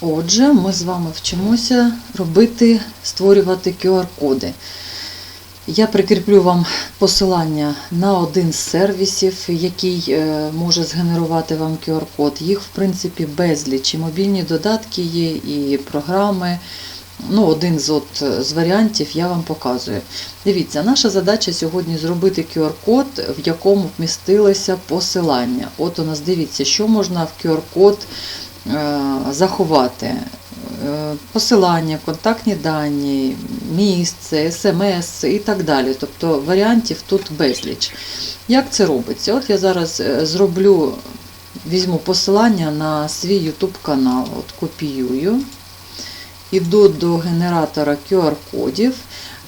Отже, ми з вами вчимося робити, створювати QR-коди. Я прикріплю вам посилання на один з сервісів, який е, може згенерувати вам QR-код. Їх, в принципі, безліч. І мобільні додатки є, і програми. Ну, один з, от, з варіантів я вам показую. Дивіться, наша задача сьогодні зробити QR-код, в якому вмістилося посилання. От у нас дивіться, що можна в QR-код заховати. Е, Посилання, контактні дані, місце, смс і так далі. Тобто варіантів тут безліч. Як це робиться? От я зараз е, зроблю, візьму посилання на свій YouTube канал, от копіюю. Іду до генератора QR-кодів.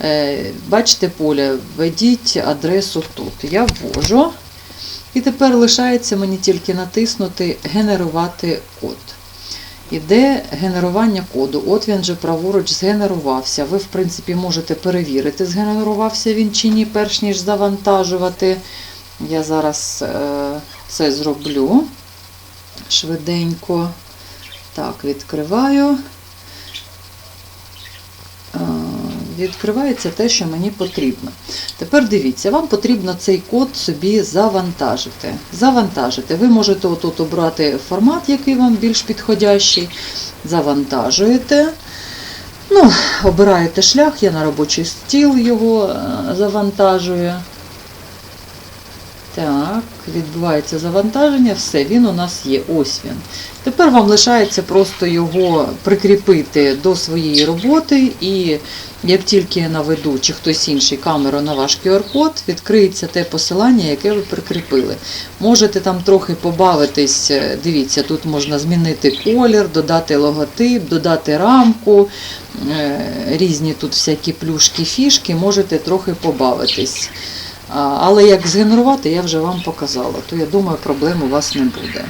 Е, Бачите поле, введіть адресу тут. Я ввожу. І тепер лишається мені тільки натиснути Генерувати код. Іде генерування коду. От він же праворуч згенерувався. Ви, в принципі, можете перевірити, згенерувався він чи ні, перш ніж завантажувати. Я зараз е, це зроблю швиденько. Так, відкриваю. Відкривається те, що мені потрібно. Тепер дивіться, вам потрібно цей код собі завантажити. Завантажити. Ви можете отут обрати формат, який вам більш підходящий. Завантажуєте. Ну, обираєте шлях, я на робочий стіл його е, завантажую. Так, відбувається завантаження, все, він у нас є. Ось він. Тепер вам лишається просто його прикріпити до своєї роботи, і як тільки я наведу чи хтось інший камеру на ваш QR-код, відкриється те посилання, яке ви прикріпили. Можете там трохи побавитись, е, дивіться, тут можна змінити колір, додати логотип, додати рамку, е, різні тут всякі плюшки, фішки, можете трохи побавитись. Але як згенерувати, я вже вам показала, то я думаю, проблем у вас не буде.